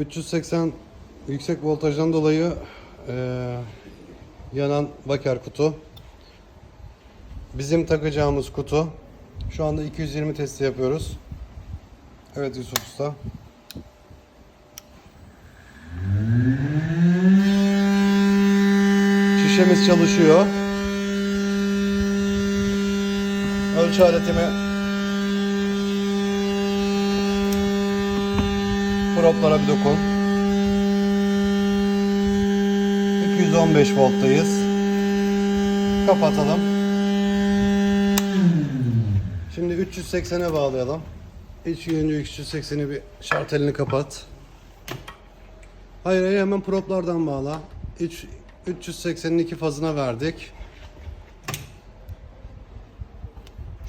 380 yüksek voltajdan dolayı eee, yanan baker kutu. Bizim takacağımız kutu. Şu anda 220 testi yapıyoruz. Evet Yusuf Usta. Şişemiz çalışıyor. Ölçü aletimi proplara bir dokun. 215 volttayız. Kapatalım. Şimdi 380'e bağlayalım. İç yönlü 380'i bir şartelini kapat. Hayır hayır hemen proplardan bağla. İç 380'in iki fazına verdik.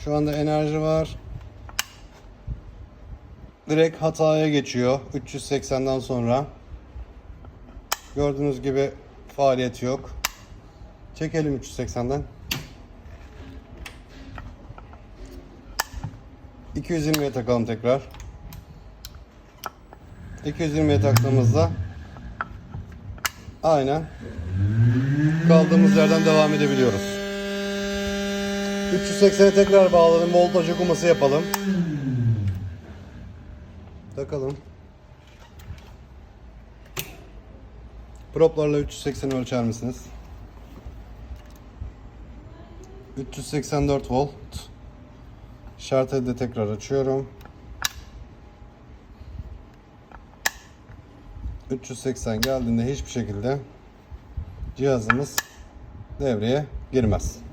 Şu anda enerji var. Direkt hataya geçiyor 380'den sonra. Gördüğünüz gibi faaliyet yok. Çekelim 380'den. 220'ye takalım tekrar. 220'ye taktığımızda aynen kaldığımız yerden devam edebiliyoruz. 380'e tekrar bağladım. Voltaj okuması yapalım. Takalım. Proplarla 380 ölçer misiniz? 384 volt. Şarteli de tekrar açıyorum. 380 geldiğinde hiçbir şekilde cihazımız devreye girmez.